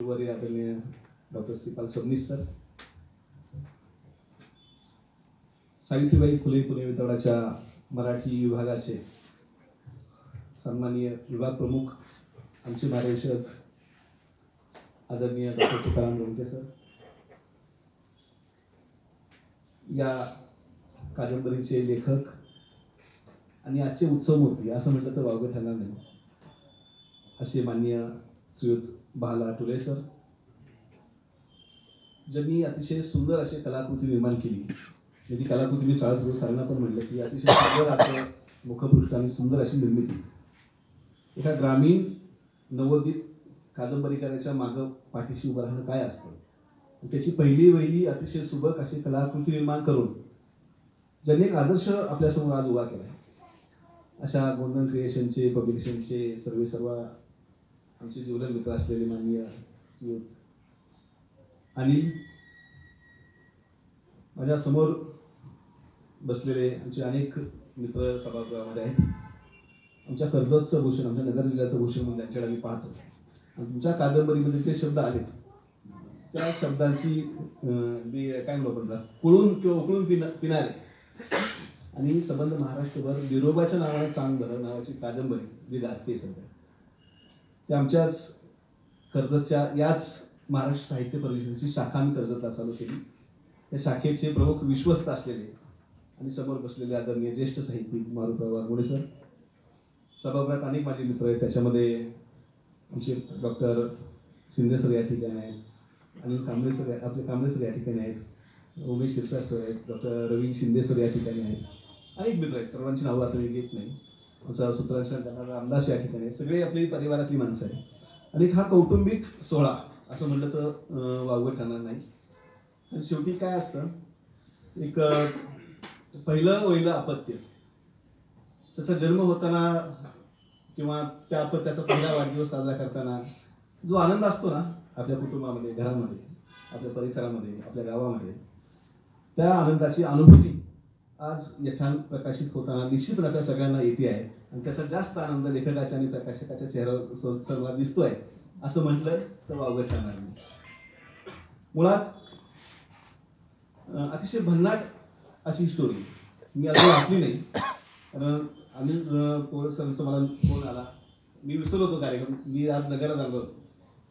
गुरुवारी आदरणीय doctor Shripal Sabnis sir. Savitribai Phule Pune विद्यापीठाच्या मराठी विभागाचे सन्माननीय विभाग प्रमुख आमचे मार्गदर्शक आदरणीय डॉक्टर तुकाराम लोणके सर. या कादंबरीचे लेखक आणि आजचे उत्सवमूर्ती असं म्हटलं तर वावगं ठरणार नाही. असे माननीय श्रीयुत बाला टुले सर? ज्यांनी अतिशय सुंदर अशी कलाकृती निर्माण केली म्हणजे कलाकृती मी शाळेत सरांना पण म्हणलं की अतिशय सुंदर असं मुखपृष्ठ आणि सुंदर अशी निर्मिती. एका ग्रामीण नवोदित कादंबरीकाराच्या मागं पाठीशी उभं राहणं काय असतं? त्याची पहिली वहिली अतिशय सुबक अशी कलाकृती निर्माण करून ज्यांनी एक आदर्श आपल्यासमोर आज उभा केला अशा गोल्डन क्रिएशनचे पब्लिकेशनचे सर्व सर्व आमचे जीवलग मित्र असलेले माननीय आणि माझ्यासमोर बसलेले आमचे अनेक मित्र सभागृहामध्ये आहेत. आमच्या कर्जतचं भूषण आमच्या नगर जिल्ह्याचं भूषण म्हणून त्यांच्याकडे आम्ही पाहतो. आणि तुमच्या कादंबरीमध्ये जे शब्द आहेत त्या शब्दांची बी काय म्हणतो कुळून किंवा उकळून पिना पिणारे. आणि संबंध महाराष्ट्रभर विरोबाच्या नावाने चांग नावाची कादंबरी जी गाजते सध्या. ते आमच्याच कर्जतच्या याच महाराष्ट्र साहित्य परिषदेची शाखा आम्ही कर्जतला चालू केली. त्या शाखेचे प्रमुख विश्वस्त असलेले आणि समोर बसलेले आदरणीय ज्येष्ठ साहित्यिक मारुतराव वाघमोडे सर सभागृहात अनेक माझे मित्र आहेत. त्याच्यामध्ये आमचे डॉक्टर शिंदे सर या ठिकाणी आहेत. अनिल कांबळे सर आपले कांबळे सर या ठिकाणी आहेत. उमेश शिरसाट सर आहेत. डॉक्टर रवी शिंदे सर या ठिकाणी आहेत. अनेक मित्र आहेत. सर्वांची नावं आता मी घेत नाही. आमचा सूत्रांशन करणारा रामदास या ठिकाणी सगळी आपली परिवारातली माणसं आहे आणि हा कौटुंबिक सोहळा असं म्हटलं तर अं, वावगं ठरणार नाही. आणि शेवटी काय असतं एक पहिलं वहिलं अपत्य. त्याचा जन्म होताना किंवा त्या अपत्याचा पहिला वाढदिवस साजरा करताना जो आनंद असतो ना आपल्या कुटुंबामध्ये घरामध्ये आपल्या परिसरामध्ये आपल्या गावामध्ये त्या आनंदाची अनुभूती आज यथान प्रकाशित होताना निश्चित आपल्या सगळ्यांना येते आहे. आणि त्याचा जास्त आनंद लेखकाच्या आणि प्रकाशकाच्या चेहऱ्यावर स- सर्वात दिसतोय असं म्हटलं तर वावगं ठरणार नाही. मुळात अतिशय भन्नाट अशी स्टोरी मी अजून वाचली नाही कारण अनिल पोर सरांचा मला फोन आला. मी विसरलो होतो कार्यक्रम. मी आज नगरात आलो होतो.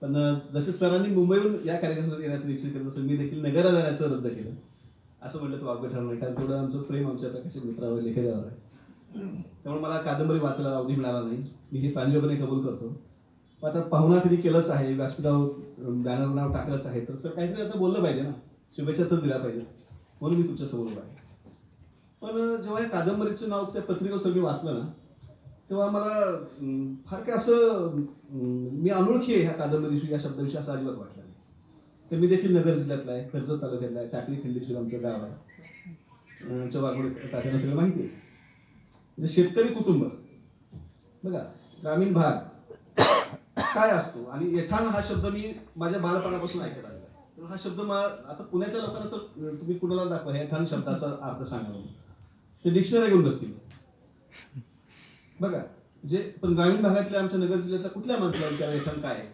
पण जसे सरांनी मुंबईहून या कार्यक्रमात येण्याचं निश्चित केलं तसं मी देखील नगरात जाण्याचं रद्द केलं. असं म्हटलं तर वाग्य ठरणार नाही कारण तेवढं आमचं प्रेम आमच्या प्रकाशित मित्रावर लेखकावर आहे. त्यामुळे मला कादंबरी वाचायला अवधी मिळाला नाही. मी हे प्रांजपणे कबूल करतो. पण आता पाहुणा तरी केलंच आहे. व्यासपीठावर बॅनर नाव टाकलंच आहे. तर सर काहीतरी आता बोललं पाहिजे ना. शुभेच्छा तर दिल्या पाहिजे म्हणून मी तुमच्यासमोर उभा आहे. पण जेव्हा या कादंबरीचं नाव त्या पत्रिकेवर सगळी वाचलं ना तेव्हा मला फार काय असं मी अनोळखी आहे ह्या कादंबरीविषयी या शब्दाविषयी असं अजिबात वाटलं तर मी देखील नगर जिल्ह्यातला आहे कर्जत तालुक्यातला आहे टाकली खिंडीश्वर आमचं गाव आहे. अं, आमच्या तात्यांना सगळं माहिती आहे. म्हणजे शेतकरी कुटुंब बघा ग्रामीण भाग काय असतो? आणि येठाण हा शब्द मी माझ्या बालपणापासून ऐकत आलेला आहे. तर हा शब्द मा- आता पुण्याच्या लोकांना सर तुम्ही कुणाला दाखवा हे येठाण शब्दाचा अर्थ सांगा म्हणून. ते डिक्शनरी घेऊन बसतील. बघा जे पण ग्रामीण भागातल्या आमच्या नगर जिल्ह्यातल्या कुठल्या माणसाला विचार येठाण काय आहे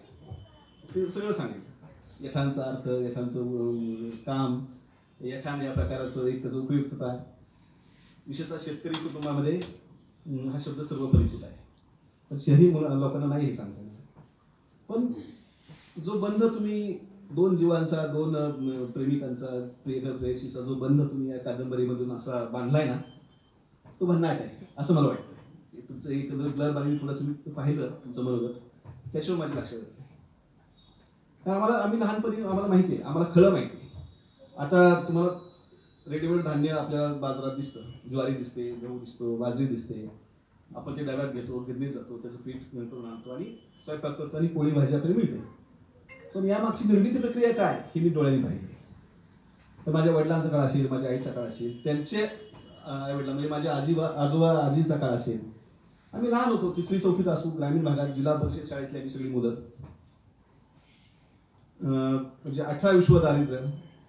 ते सगळं सांगेल. यथांचा अर्थ यथांचं काम यथान या प्रकाराचं एक त्याचं उपयुक्तता विशेषतः शेतकरी कुटुंबामध्ये हा शब्द सर्व परिचित आहे. पण शहरी मुला लोकांना नाही हे सांगता पण जो बंध तुम्ही दोन जीवांचा दोन प्रेमिकांचा प्रियकर प्रेयशीचा जो बंध तुम्ही या कादंबरीमधून असा बांधलाय ना तो भन्नाट आहे असं मला वाटतं. तुमचं एक ब्लर बारी थोडंसं मी पाहिलं तुमचं मनोगत. त्याशिवाय माझ्या लक्षात येतं कारण आम्हाला आम्ही लहानपणी आम्हाला माहिती आहे आम्हाला खळं माहिती आहे. आता तुम्हाला रेडीमेड धान्य आपल्याला बाजारात दिसतं. ज्वारी दिसते गहू दिसतो बाजरी दिसते. आपण ते डब्यात घेतो गिरणीत जातो त्याचं पीठ नंतर आणतो आणि स्वयंपाक करतो आणि पोळी भाजी आपल्याला मिळते. पण यामागची निर्मिती प्रक्रिया काय ही मी डोळ्यांनी पाहिली. तर माझ्या वडिलांचा काळ असेल माझ्या आईचा काळ असेल त्यांचे आई वडिला म्हणजे माझ्या आजीबा आजोबा आजीचा काळ असेल. आम्ही लहान होतो तिसरी चौथीत असू ग्रामीण भागात जिल्हा परिषद शाळेतली आम्ही सगळी मुलं. म्हणजे अठरा विश्व दारिद्र्य.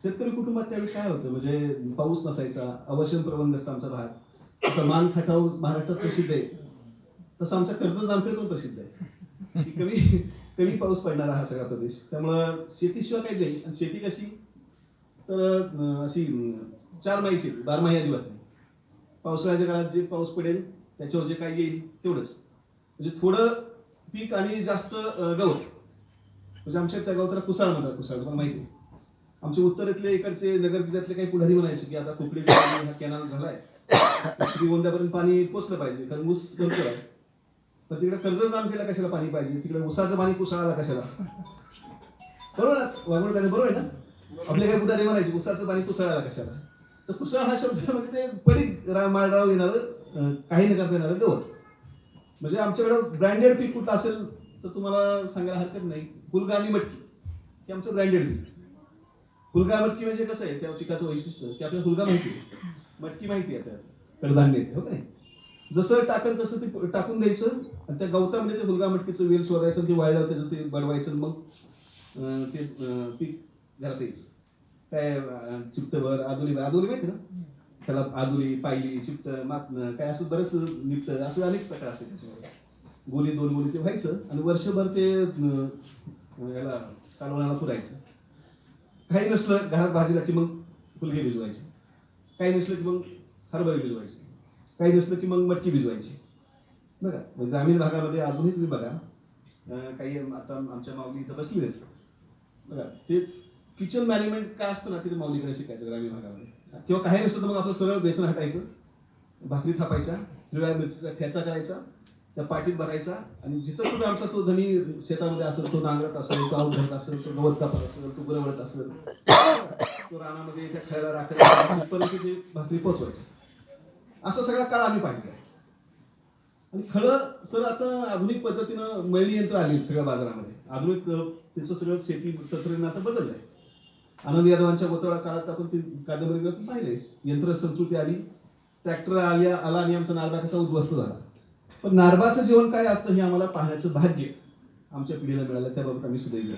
शेतकरी कुटुंबात त्यावेळी काय होतं? म्हणजे पाऊस नसायचा अवशन असतं आमचा भाग तसं मान खटाव महाराष्ट्रात प्रसिद्ध आहे. तसं आमच्या कर्ज जामखेड पण प्रसिद्ध आहे. कमी कमी पाऊस पडणारा हा सगळा प्रदेश. त्यामुळं शेतीशिवाय काही जाईल आणि शेती कशी? तर अशी चार माही शेती. बारमाही अजिबात नाही. पावसाळ्याच्या काळात जे पाऊस पडेल त्याच्यावर जे काय येईल तेवढंच. म्हणजे थोडं पीक आणि जास्त गवत. म्हणजे आमच्या त्या गावताला कुसाळ म्हणतात कुसाळ तुम्हाला माहिती आहे. आमचे उत्तरेतले इकडचे नगर जिल्ह्यातले काही पुढारी म्हणायचे की आता कुकडीचा हा कॅनल झालाय. श्रीगोंद्यापर्यंत पाणी पोचलं पाहिजे कारण ऊस करतो आहे. पण तिकडे कर्ज जाम केला कशाला पाणी पाहिजे? तिकडे ऊसाचं पाणी कुसाळाला कशाला? बरोबर वागवड त्याने बरोबर आहे ना? आपले काही पुढारी म्हणायचे ऊसाचं पाणी कुसाळाला कशाला? तर कुसाळ हा शब्द म्हणजे ते पडीक रा- माळराव येणारं काही न करता येणारं गवत. म्हणजे आमच्याकडे ब्रँडेड पीक कुठं असेल तर तुम्हाला सांगायला हरकत नाही. फुलगा आणि मटकी. हे आमचं ब्रँडेड पीक फुलगा मटकी म्हणजे कसं आहे त्या पिकाचं वैशिष्ट्य ते आपल्याला फुलगा माहिती आहे. मटकी माहिती आहे आता कडधान्य आहे, हो का नाही? जसं टाकल तसं ते टाकून द्यायचं आणि त्या गवतामध्ये ते फुलगा मटकीचं वेल सोडायचं आणि ते वाळल्यावर त्याचं ते बडवायचं मग अं, ते पीक घरात यायचं. काय चिपटभर आदोली आदोली माहिती ना? त्याला आदुली पायली चिपट मातणं काय असं बरंच निपट असं अनेक प्रकार असेल त्याच्यामध्ये. गोली दोन गोली ते व्हायचं आणि वर्षभर ते याला कालवणाला पुरायचं. काही नसलं घरात भाजीला की मग फुलगे भिजवायचे. काही नसलं की मग हरभरे भिजवायचे. काही नसलं की मग मटकी भिजवायची. बघा मग ग्रामीण भागामध्ये अजूनही तुम्ही बघा काही आता आमच्या माऊली इथं बसली आहेत. बघा ते किचन मॅनेजमेंट काय असतं ना तिथे माऊलीकडे शिकायचं ग्रामीण भागामध्ये. किंवा काही नसलं तर मग आपलं सरळ बेसन हटायचं भाकरी थापायच्या हिरव्या मिरचीचा ठेचा करायचा त्या पाठीत भरायचा आणि जिथं कुठं आमचा तो धनी शेतामध्ये असेल तो नांगरत असेल तो आवड धरत असेल तो गवत कापत असेल तो गुरवळत असेल तो रानामध्ये त्या खेळायला राखायला ते भाकरी पोचवायची असा सगळा काळ आम्ही पाहिला. आणि खरं सर आता आधुनिक पद्धतीनं मळणी यंत्र आली सगळ्या बाजारामध्ये. आधुनिक त्याचं सगळं शेती तंत्रज्ञान आता बदललं आहे. आनंद यादवांच्या गोतवळा काळात आपण ती कादंबरी पाहिले यंत्र संस्कृती आली ट्रॅक्टर आल्या आला आणि आमचा नारबा उद्ध्वस्त झाला. पण नारबाचं जीवन काय असतं हे आम्हाला पाहण्याचं भाग्य आमच्या पिढीला मिळालं त्याबाबत आम्ही सुदैव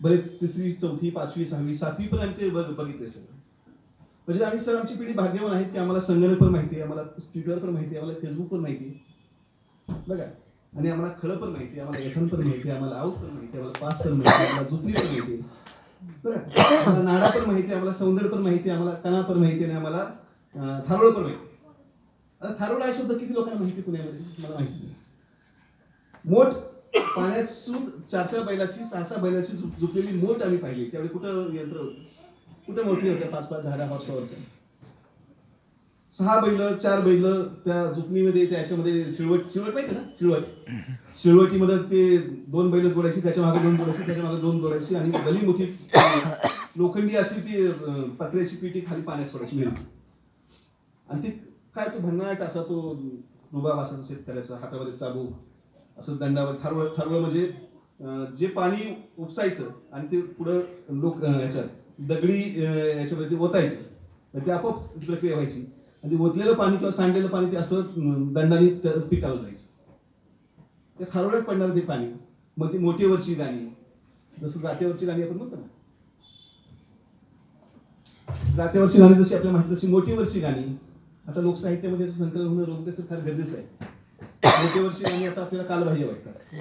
बरेच तिसरी चौथी पाचवी सहावी सातवी पर्यंत ते बघ- बघितले सगळं म्हणजे आम्ही सर आमची पिढी भाग्यवान आहेत की आम्हाला संगणक पण माहिती आहे आम्हाला ट्विटर पण माहिती आहे आम्हाला फेसबुक पण माहिती आहे बघा आणि आम्हाला खळं पण माहिती आहे आम्हाला लेखन पण माहिती आहे आम्हाला आऊट पण माहिती आहे आम्हाला पास पण माहिती आहे आम्हाला जुपली पण माहिती आहे आम्हाला नाडा पण माहिती आहे आम्हाला सौंदर्य पण माहिती आहे आम्हाला कणा पण माहिती आहे आणि आम्हाला थारोळ पण माहिती आता थारोळ हा शब्द किती लोकांना माहिती पुण्यामध्ये? मला माहिती नाही. मोठ पाण्यात सूद चार चार बैलाची सहा सहा बैलाची झुकलेली मोठ आम्ही पाहिली. त्यावेळी कुठं यंत्र कुठे कुठं मोठी होत्या? पाच पाच दहा दहा पाच पॉवरच्या सहा बैल चार बैल त्या जुकणीमध्ये त्याच्यामध्ये शिळवट शिळवट माहिती ना? शिळवट. शिळवटीमध्ये ते दोन बैल जोडायची त्याच्यामागे दोन जोडायची त्याच्यामागे दोन जोडायची आणि गली मोठी. लोखंडी अशी ती पत्र्याची पिटी खाली पाण्यात सोडायची. आणि ती काय तो भन्नाट असा तो रुबाब असायचा शेतकऱ्याचा हातामध्ये चाबू असं दंडावर थारवळ थारवळ म्हणजे जे पाणी उपसायचं आणि ते पुढं लोक याच्यात दगडी याच्यामध्ये ओतायचं ते आपोआप प्रक्रिया व्हायची. आणि ओतलेलं पाणी किंवा सांडलेलं पाणी ते असं दंडाने पिकाला जायचं. ते थारोळ्यात पडणार ते पाणी. मग ती मोठीवरची गाणी. जसं जातीवरची गाणी आपण म्हणतो ना. जात्यावरची गाणी जशी आपल्या माहिती तशी मोठीवरची गाणी. आता लोकसाहित्यामध्ये याचं संकलन होणं रोखण्याचं फार गरजेचं आहे. मोठे वर्षी आणि आता आपल्याला कालबाह्य वाटतात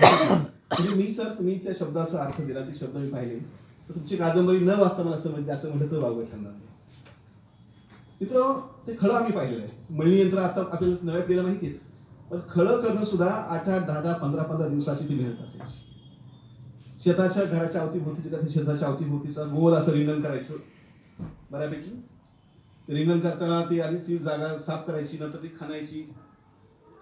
म्हणजे मी सर तुम्ही त्या शब्दाचा अर्थ दिला ते शब्द मी पाहिले. तर तुमची कादंबरी न वाचता मला असं म्हणजे असं म्हटलं तर वावगं ठरणार मित्र ते खळं आम्ही पाहिलेलं आहे. मळणी यंत्र आता आपल्याला नव्या पिढीला माहिती आहे. पण खळं करणं सुद्धा आठ आठ दहा दहा पंधरा पंधरा दिवसाची ती मेहनत असायची. शेताच्या घराच्या अवतीभोवतीची शेताच्या अवतीभोवतीचा गोल असं रिंगण करायचं. बऱ्यापैकी. रिंगण करताना ती आधी ती जागा साफ करायची नंतर ती खणायची.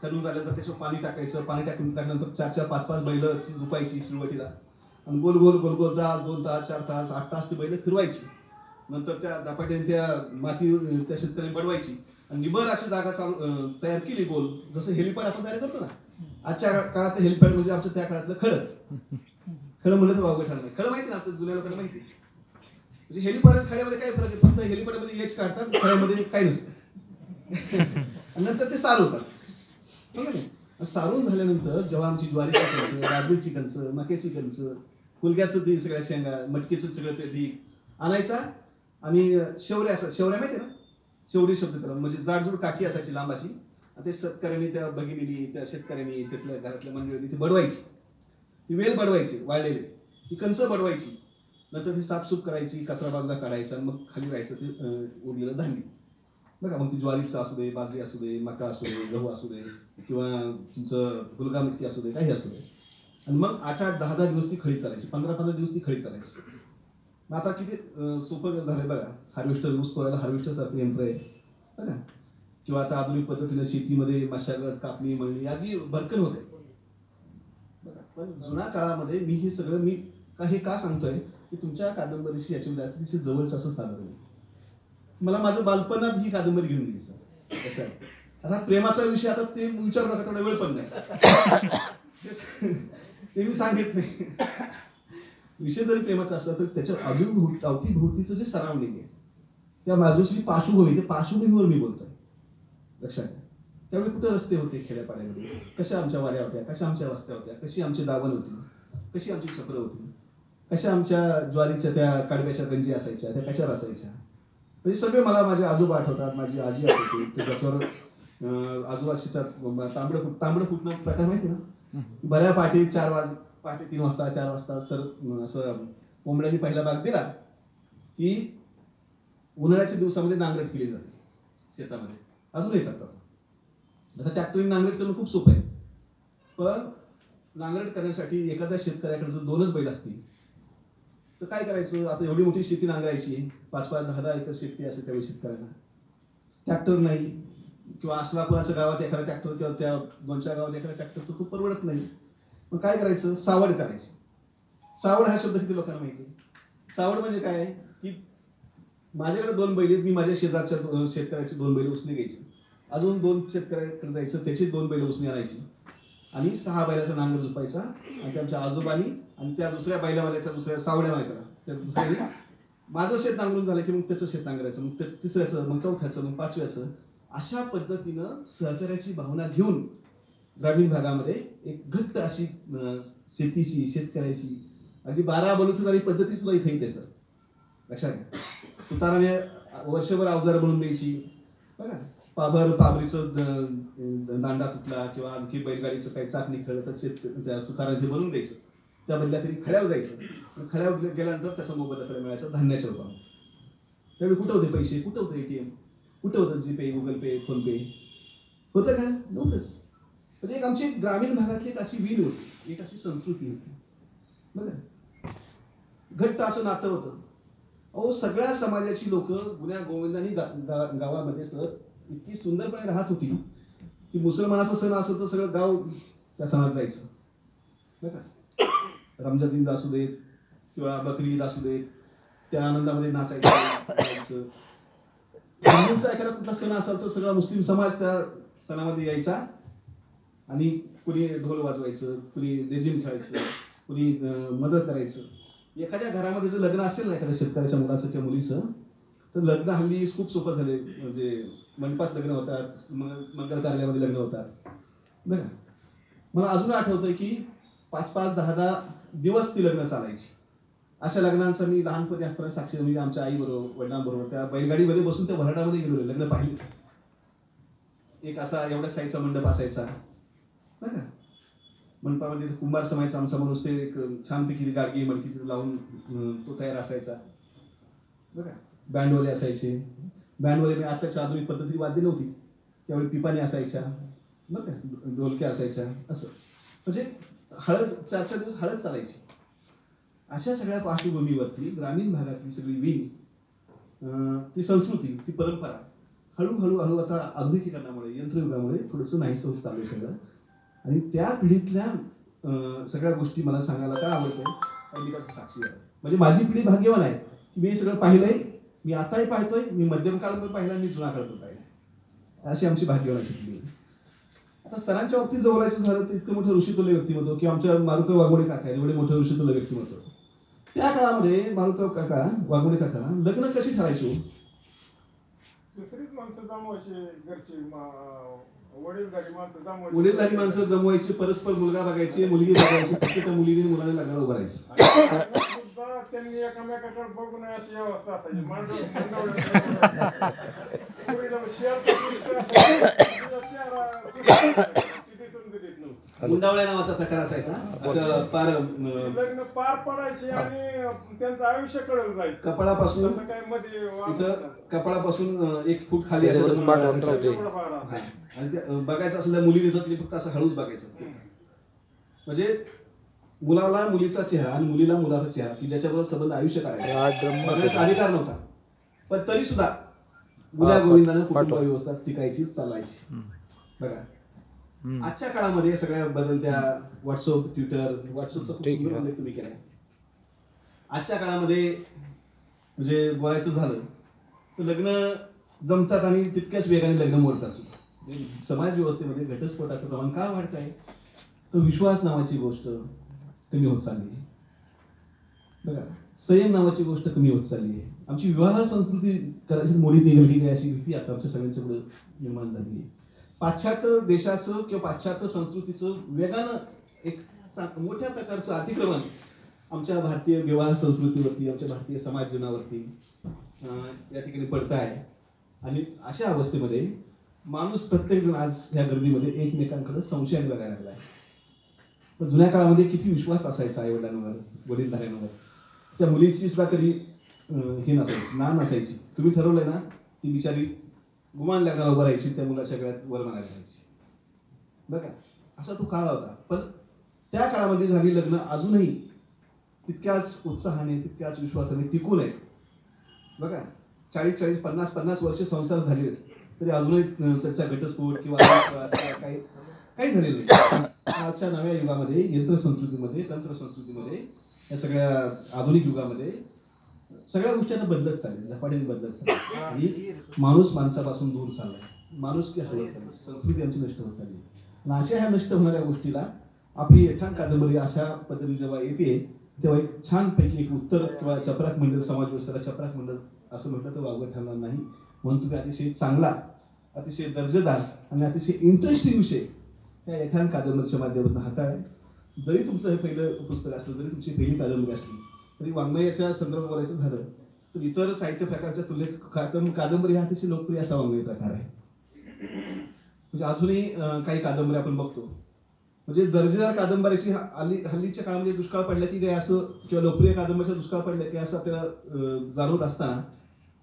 खणून झाल्यानंतर त्याच्यावर पाणी टाकायचं. पाणी टाकून टाकल्यानंतर चार चार पाच पाच बैल झुपायची शिरवटीला आणि गोल गोल गोल गोल तास दोन तास चार तास आठ तास ती बैल फिरवायची. नंतर त्या दापाट्याने त्या माती त्या शेतकऱ्याने बडवायची आणि निबर अशी जागा चालू तयार केली गोल. जसं हेलिपॅड आपण तयार करतो ना. आजच्या काळात हेलिपॅड म्हणजे आमच्या त्या काळातलं खळं. खळं म्हणलं तर वावगं ठरलं नाही खळं माहिती ना आमच्या जुन्या लोकांना माहिती आहे. म्हणजे हेलिपॅड आणि काय फरक आहे फक्त हेलिपॅडमध्ये एच काढतात खळ्यामध्ये काही नसतं. आणि नंतर ते सारवतात. होतात सारून झाल्यानंतर जेव्हा आमची ज्वारीची कणसं राजूची कणसं मक्याची कणसं फुलक्याचं ते सगळ्या शेंगा मटकीचं सगळं ते बी आणायचा. आणि शेवऱ्या असा शेवऱ्या माहिती ना? शेवरी शब्द त्याला म्हणजे जाडजूड काठी असायची लांबाशी. ते शेतकऱ्यांनी त्या भगिनीनी त्या शेतकऱ्यांनी तिथल्या घरातल्या मंडळींनी ती बडवायची. ती वेल बडवायची वाळलेली. ती कणसं बडवायची. नंतर ती साफसूफ करायची कचरा बाजूला काढायचा आणि मग खाली राहायचं ते उरलेलं धान्य. बघा मग ती ज्वारीचं असू दे बाजरी असू दे मका असू दे गहू असू दे किंवा तुमचं गुलगा मिट्टी असू दे काही असू दे. आणि मग आठ आठ दहा दहा दिवस ती खळी चालायची पंधरा पंधरा दिवस ती खळी चालायची. मग आता किती सोपं झालंय बघा. हार्वेस्टर ऊस तोडायला हार्वेस्टर सारखं यंत्र आहे बघा किंवा आता आधुनिक पद्धतीने शेतीमध्ये मशागत कापणी मळणी यादी भरकन होते पण जुन्या काळामध्ये मी हे सगळं मी का हे का सांगतोय? की तुमच्या कादंबरीशी याची अतिशय जवळच असं साधन मला माझं बालपणात ही कादंबरी घेऊन गेली सर. कशा आता प्रेमाचा विषय आता ते विचारू नका तेवढा वेळ पण नाही. ते- मी सांगित नाही. विषय जरी प्रेमाचा असला तरी त्याच्या अजून अवतीभोवतीचं जे सराउंडिंग आहे त्या माझ्याशी पार्श्वभूमी ते पार्श्वभूमीवर मी बोलतोय. लक्षात घ्या. त्यावेळी कुठे रस्ते होते खेड्यापाड्यामध्ये? कशा आमच्या वाड्या होत्या? कशा आमच्या रस्त्या होत्या? कशी आमची दावण होती? कशी आमची छपरं होती? कशा आमच्या ज्वारीच्या त्या कडव्याच्या गंजी असायच्या त्या कशा असायच्या? म्हणजे सगळे मला माझे आजोबा आठवतात माझी आजी आठवते. त्याच्यावर आजोबा शेतात तांबडं फुट तांबडं फुटणं प्रकार माहिती ना? बऱ्या पाठी चार वाज पहाटे तीन वाजता चार वाजता सर असं कोंबड्यांनी पहिला भाग दिला की उन्हाळ्याच्या दिवसामध्ये नांगरट केली जाते शेतामध्ये. अजूनही करतात आता. ट्रॅक्टरने नांगरट करणं खूप सोपं आहे. पण नांगरट करण्यासाठी एखाद्या शेतकऱ्याकडे जर दोनच बैल असतील तर काय करायचं? आता एवढी मोठी शेती नांगरायची. पाच पाच दहा दहा एकर शेती असेल त्यावेळी शेतकऱ्यांना. ट्रॅक्टर नाही. किंवा असला कुणाच्या गावात एखादा ट्रॅक्टर किंवा त्या दोन चार गावात एखादा ट्रॅक्टर तर तो परवडत नाही. मग काय करायचं? सावड करायची. सावड हा शब्द किती लोकांना माहिती आहे? सावड म्हणजे काय? की माझ्याकडे दोन बैल आहेत. मी माझ्या शेजारच्या शेतकऱ्याची दोन बैल उसने घ्यायची. अजून दोन शेतकऱ्याकडे जायचं. त्याची दोन बैल उसने आणायची. आणि सहा बैलाचा नांगर झुपायचा आणि त्यांच्या आमच्या आणि त्या दुसऱ्या बैलावाल्या त्या दुसऱ्या सावड्या माहिती त्या दुसऱ्या माझं शेत नांगरून झालं की मग त्याचं शेत नांगरायचं मग त्याचं तिसऱ्याचं मग चौथ्याचं मग पाचव्याचं. अशा पद्धतीनं सहकार्याची भावना घेऊन ग्रामीण भागामध्ये एक घट्ट अशी शेतीची शेतकऱ्याची अगदी बारा बलुतेदारी पद्धती सुद्धा इथे येते सर. लक्षात घ्या. सुताराने वर्षभर अवजार बनवून द्यायची. बघा पाभर पाभरीचं दांडा तुटला किंवा आणखी बैलगाडीचं काही चाकणी खेळलं तर शेत त्या सुताराने बनवून द्यायचं. त्या बदल्या तरी खळ्यावर जायचं आणि गेल्यानंतर त्याचा मोबाईल त्याला मिळायचा धान्याच्या रूपात त्यावेळी कुठं होते पैसे? कुठं होतं एटीएम कुठं होतं GPay Google Pay PhonePe होतं का? नव्हतंच. म्हणजे एक आमची ग्रामीण भागातली एक अशी वीण होती. एक अशी संस्कृती होती. बघा घट्ट असं नातं होतं. अहो सगळ्या समाजाची लोक गुन्ह्या गोविंदानी गा- गा- गावामध्ये सर इतकी सुंदरपणे राहत होती. की मुसलमानाचा सण असं तर सगळं गाव त्या सणात जायचं. बघा रमजान ईद असू देत किंवा बकरी ईद असू देत त्या आनंदामध्ये नाचायचं गायचं. हिंदूंचा एखादा कुठला सण असेल तर सगळा मुस्लिम समाज त्या सणामध्ये यायचा आणि कुणी ढोल वाजवायचं कुणी रेजिम खेळायचं कुणी मदत करायचं. एखाद्या घरामध्ये जर लग्न असेल ना एखाद्या शेतकऱ्याच्या मुलाचं किंवा मुलीचं तर लग्न हल्ली खूप सोपं झाले म्हणजे मंडपात लग्न होतात मंगल कार्यालयामध्ये लग्न होतात. बघा मला अजून आठवतंय की पाच पाच दहा दहा दिवस ती लग्न चालायची. अशा लग्नांचं मी लहानपणी असताना साक्षी म्हणजे आमच्या आई बरोबर वडिलांबरोबर त्या बैलगाडीमध्ये बसून त्या भरडामध्ये गेलो लग्न पाहिलं. एक असा एवढ्या साईजचा मंडप असायचा. बघा मंडपामध्ये कुंभार समायचा आमचा माणूस ते एक छानपैकी गाडगी मडकी लावून तो तयार असायचा. बघा बँडवाले असायचे. बँडवाले म्हणजे आताच्या आधुनिक पद्धती वाद्य नव्हती. त्यावेळी पिपाणी असायच्या. बरं का? ढोलक्या असायच्या. असं. म्हणजे हळद चार चार दिवस हळद चालायची. अशा सगळ्या पार्श्वभूमीवरती ग्रामीण भागातली सगळी विण ती संस्कृती ती परंपरा हळूहळू हळू आता आधुनिकीकरणामुळे यंत्रयुगामुळे थोडंसं नाहीसं होत चालू आहे सगळं. आणि त्या पिढीतल्या सगळ्या गोष्टी मला सांगायला काय आवडतं कारण मी साक्षी आहे. म्हणजे माझी पिढी भाग्यवान आहे की मी सगळं पाहिलंय मी आताही पाहतोय मी मध्यम काळ पण पाहिला मी जुना काळ पण पाहिला अशी आमची भाग्यवानाची पिढी आहे. आता सरांच्या बाबतीत जर बोलायचं झालं तर इतकं मोठं ऋषितुल्य व्यक्तिमत्व किंवा आमच्या मारुतराव वाघमोडे काका एवढे मोठं ऋषितुल्य व्यक्तिमत्व. त्या काळामध्ये मारुतराव काका वाघमोडे काका लग्न कशी ठरायची? दुसरीच माणसं जमवायची घरची मा- वडीलधारी माणसं जमवायची. वडीलधारी माणसं जमवायची परस्पर मुलगा बघायची मुलगी बघायची फक्त त्या मुलीने मुलाने लग्नाला उभं राहायचं. आणि सुद्धा त्यांनी एकामेकाकडे बघून अशी अवस्था असायची. मांडव नावाचा प्रकार असायचा असं लग्न पार पडायचे आणि त्यांचं आयुष्य जायचं कपाळापासून तसं काय मध्ये वाद इथं नव्हता. कपाळापासून अं, एक फूट खाली असं त्याच्यावरच पाठ होऊन राहते. एवढं फार आहे. आणि बघायचं असलं मुली देतात ते फक्त असं हळूच बघायचं म्हणजे मुलाला मुलीचा चेहरा आणि मुलीला मुलाचा चेहरा की ज्याच्याबरोबर संबंध आयुष्य काढायचा आठ ड्रम बघण्याचा अधिकार नव्हता पण तरी सुद्धा गुन्ह्या गोविंदानं कुटुंब व्यवस्था टिकायची चालायची. बघा. आजच्या काळामध्ये सगळ्या बदलत्या व्हॉट्सअप ट्विटर व्हॉट्सअपचा तुम्ही केलाय. आजच्या काळामध्ये म्हणजे बोलायचं झालं तर लग्न जमतात आणि तितक्याच वेगाने लग्न मोडतात सुद्धा. म्हणजे समाज व्यवस्थेमध्ये घटस्फोटाचं प्रमाण का वाढत आहे तर विश्वास नावाची गोष्ट कमी होत चालली बघा संयम नावाची गोष्ट कमी होत चालली आहे. आमची विवाह संस्कृती कदाचित मोडीत निघाली आहे काय अशी भीती आता आमच्या सगळ्यांच्या पुढे निर्माण झाली आहे. पाश्चात्य देशाचं किंवा पाश्चात्य संस्कृतीचं वेगानं एक मोठ्या प्रकारचं अतिक्रमण आमच्या भारतीय विवाह संस्कृतीवरती आमच्या भारतीय समाज जीवनावरती या ठिकाणी पडत आहे. आणि अशा अवस्थेमध्ये माणूस प्रत्येक जण आज ह्या गर्दीमध्ये एकमेकांकडे संशयाने बघायला लागला आहे. तर जुन्या काळामध्ये किती विश्वास असायचा आई वडिलांवर वडीलधाऱ्यांवर? त्या मुलीची सुद्धा कधी हे नसायची ना नसायची. तुम्ही ठरवलंय ना ती बिचारी गुमान लग्नाला उभं राहायची त्या मुलाच्या गळ्यात वर म्हणायला बरं का? असा तो काळ होता. पण त्या काळामध्ये झाली लग्न अजूनही तितक्याच उत्साहाने तितक्याच विश्वासाने टिकून आहेत. बघा चाळीस चाळीस पन्नास पन्नास वर्ष संसार झाले तरी अजूनही त्याचा घटस्फोट किंवा काही काही झालेलं नाही. आजच्या नव्या युगामध्ये यंत्रसंस्कृतीमध्ये तंत्रसंस्कृतीमध्ये या सगळ्या आधुनिक युगामध्ये सगळ्या गोष्टी आता बदलत चालल्या झपाट्याने बदलत चालल्या आणि माणूस माणसापासून दूर चाललाय माणूस की हरवत चालली संस्कृती आमची नष्ट होत चालली आणि अशा ह्या नष्ट होणाऱ्या गोष्टीला आपली यठान कादंबरी अशा पद्धतीने जेव्हा येते तेव्हा एक छानपैकी एक उत्तर किंवा चपराक मंडळ समाज व्यवस्थेला चपराक मंडळ असं म्हटलं तर वावगं ठरणार नाही. म्हणून तुम्ही अतिशय चांगला अतिशय दर्जेदार आणि अतिशय इंटरेस्टिंग विषय या यठान कादंबरीच्या माध्यमातून हाताळाय जरी तुमचं हे पहिलं पुस्तक असलं जरी तुमची पहिली कादंबरी असली तरी वाङ्मयाच्या संदर्भात बोलायचं झालं तर इतर साहित्य प्रकारच्या तुलनेत कादं कादंबरी हा अतिशय लोकप्रिय असा वाङ्मय प्रकार आहे. म्हणजे अजूनही काही कादंबऱ्या आपण बघतो. म्हणजे दर्जेदार कादंबऱ्याची हा- हल्ली हल्लीच्या काळामध्ये दुष्काळ पडला की काय असं किंवा लोकप्रिय कादंबरीच्या दुष्काळ पडल्या की असं आपल्याला जाणवत असताना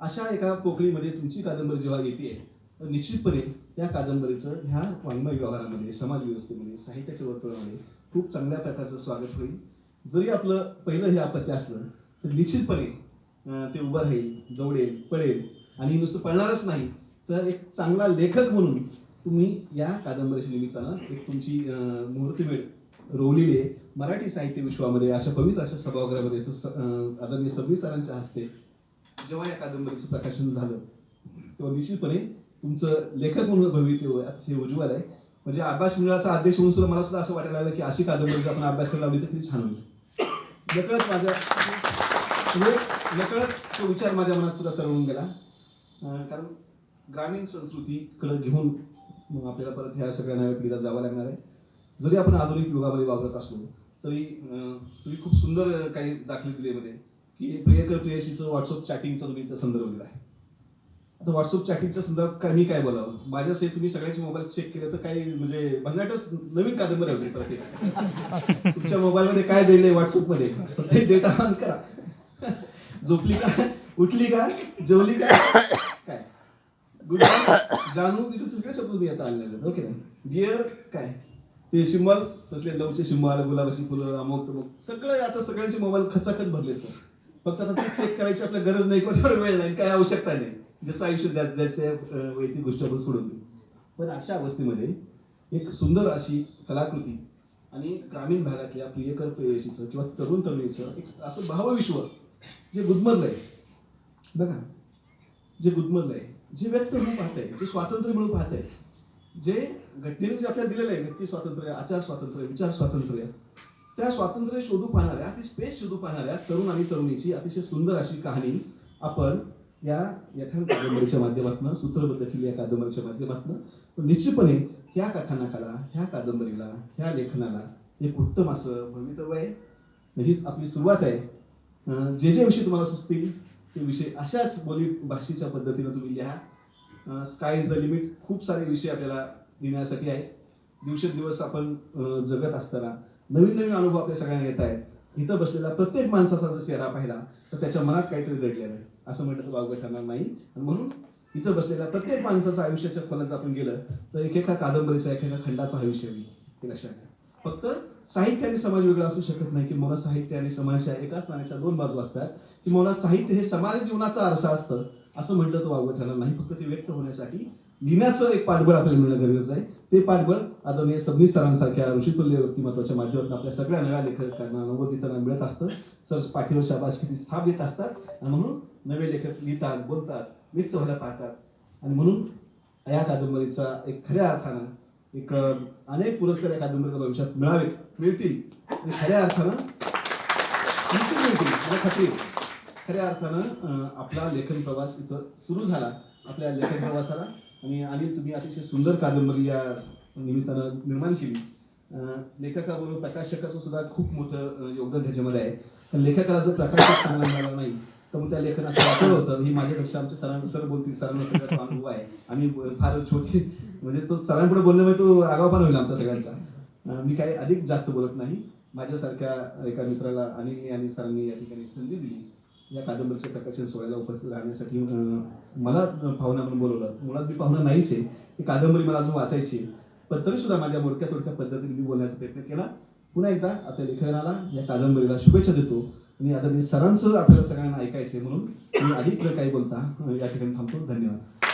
अशा एका पोकळीमध्ये तुमची कादंबरी जेव्हा येते निश्चितपणे या कादंबरीचं ह्या वाङ्मय व्यवहारामध्ये समाज व्यवस्थेमध्ये साहित्याच्या वर्तुळामध्ये खूप चांगल्या प्रकारचं स्वागत होईल. जरी आपलं पहिलं हे अपत्य असलं तर निश्चितपणे ते उभं राहील दौडेल पळेल आणि नुसतं पळणारच नाही. तर एक चांगला लेखक म्हणून तुम्ही या कादंबरीच्या निमित्तानं एक तुमची अं, मुहूर्तमेढ रोवलेली आहे. मराठी साहित्य विश्वामध्ये अशा पवित्र अशा सभागृहामध्ये आदरणीय सव्वीस सरांच्या हस्ते जेव्हा या कादंबरीचं प्रकाशन झालं तेव्हा निश्चितपणे तुमचं लेखक म्हणून भवितव्य अतिशय उज्ज्वल आहे. म्हणजे अभ्यास मंडळाचा अध्यक्ष म्हणून सुद्धा मला सुद्धा असं वाटायला लागलं की अशी कादंबरी जर आपण अभ्यासाला लावली तर ती छान होईल. नकळत माझ्या म्हणजे नकळत तो विचार माझ्या मनात सुद्धा तरळून गेला. कारण ग्रामीण संस्कृतीकडे घेऊन मग आपल्याला परत ह्या सगळ्या नव्या पिढीला जावं लागणार आहे. जरी आपण आधुनिक युगामध्ये वावरत असलो तरी तुम्ही खूप सुंदर काही दाखले दिले मध्ये की प्रियकर प्रियशीचं व्हॉट्सअप चॅटिंगचा तुम्ही संदर्भ दिला आहे. आता व्हॉट्सअप चॅटिंगच्या संदर्भात काय मी काय बोलावं? माझ्यासाठी तुम्ही सगळ्यांचे मोबाईल चेक केले तर काही म्हणजे भन्नाटच नवीन कादंबरी होती प्रत्येक तुमच्या मोबाईलमध्ये काय दिलंय व्हॉट्सअपमध्ये डेटा ऑन करा. झोपली का? उठली का? जेवली का? काय? गुड जाणून तिथे सगळे शब्द तुम्ही आता आणलेले ओके डिअर काय? ते शिंबल तसले लवचे शिंबल गुलाबाची फुलं अमोक तमोक सगळं आता सगळ्यांचे मोबाईल खचाखच भरले सर. फक्त आता ते चेक करायची आपल्या गरज नाही किंवा वेळ नाही काय आवश्यकता नाही. जसं आयुष्य ज्या ज्याच्या वैयक्तिक गोष्टी आपण सोडून देऊ. पण अशा अवस्थेमध्ये एक सुंदर अशी कलाकृती आणि ग्रामीण भागातल्या प्रियकर प्रेयशीचं किंवा तरुण तरुणीचं एक असं भावविश्व जे गुदमरलंय बघा जे गुदमरलंय जे व्यक्त म्हणून पाहत आहे जे स्वातंत्र्य म्हणून पाहत आहे जे घटनेने जे आपल्याला दिलेलं आहे व्यक्ती स्वातंत्र्य आचार स्वातंत्र्य विचार स्वातंत्र्य त्या स्वातंत्र्य शोधू पाहणाऱ्या ती स्पेस शोधू पाहणाऱ्या तरुण आणि तरुणीची अतिशय सुंदर अशी कहाणी आपण या यथान कादंबरीच्या माध्यमातून सूत्रबद्ध केली या कादंबरीच्या माध्यमातून निश्चितपणे ह्या कथानकाला ह्या कादंबरीला ह्या लेखनाला एक उत्तम असं भवितव्य आहे. ही आपली सुरुवात आहे. जे जे विषय तुम्हाला सुचतील ते विषय अशाच बोली भाषेच्या पद्धतीनं तुम्ही लिहा. स्काय इज द लिमिट खूप सारे विषय आपल्याला लिहिण्यासाठी आहेत. दिवसेंदिवस आपण जगत असताना नवीन नवीन अनुभव आपल्या सगळ्यांना येत आहेत. इथं बसलेला प्रत्येक माणसाचा जर चेहरा पाहिला तर त्याच्या मनात काहीतरी दडलेलं आहे. असं म्हटलं तर वावगं ठरणार नाही. आणि म्हणून इथं बसलेल्या प्रत्येक माणसाचं आयुष्याच्या खोलात जर आपण गेलं तर एकेका कादंबरीचा एकेका खंडाचा आयुष्य होईल. हे लक्षात घ्या. फक्त साहित्य आणि समाज वेगळा असू शकत नाही की मला साहित्य आणि समाजाच्या एकाच नाण्याच्या दोन बाजू असतात की मला साहित्य हे समाज जीवनाचा आरसा असतं असं म्हटलं तर वावगं ठरणार नाही. फक्त ते व्यक्त होण्यासाठी लिहिण्याचं एक पाठबळ आपल्याला मिळणं गरजेचं आहे. ते पाठबळ आदरणीय सबनीस सरांसारख्या ऋषितुल्य व्यक्तिमत्वाच्या माध्यमातून आपल्या सगळ्या नव्या लेखकांना नवोदितांना मिळत असतं सर पाठीवर शाबासकीची स्थाप देत असतात. आणि म्हणून नवे लेखक लिहितात बोलतात व्यक्त व्हायला पाहतात. आणि म्हणून या कादंबरीचा एक खऱ्या अर्थानं एक अनेक पुरस्कार या कादंबरीला भविष्यात मिळावेत मिळतील. आणि खऱ्या अर्थानं मिळतील. मला खात्री. खऱ्या अर्थानं आपला लेखन प्रवास इथं सुरू झाला. आपल्या लेखन प्रवासाला. आणि आणि तुम्ही अतिशय सुंदर कादंबरी या निमित्तानं निर्माण केली. लेखकाबरोबर प्रकाशकाचं सुद्धा खूप मोठं योगदान त्याच्यामध्ये आहे. पण लेखकाला जर प्रकाशक चांगला मिळाला नाही तर मग त्या लेखनाचं वाचन होतं. ही माझ्यापेक्षा आमच्या सरांना सर बोलतील सरांना सगळ्याचा अनुभव आहे. आणि फार छोटी म्हणजे तो सरांपुढे बोलल्यामुळे म्हणजे तो आगावपण होईल आमच्या सगळ्यांचा. मी काही अधिक जास्त बोलत नाही. माझ्यासारख्या एका मित्राला आणि आणि सरांनी या ठिकाणी संधी दिली. या कादंबरीच्या प्रकाशन सोहळ्याला उपस्थित राहण्यासाठी मला पाहुणा म्हणून बोलवलं. मुळात मी पाहुणा नाहीच आहे. ही कादंबरी मला अजून वाचायची आहे. पण तरी सुद्धा माझ्या मोडक्या तोडक्या पद्धतीने मी बोलण्याचा प्रयत्न केला. पुन्हा एकदा आपल्या लेखनाला या कादंबरीला शुभेच्छा देतो. आणि आता मी सरांसह आपल्याला सगळ्यांना ऐकायचं आहे म्हणून. मी अधिक काही बोलता या ठिकाणी थांबतो. धन्यवाद.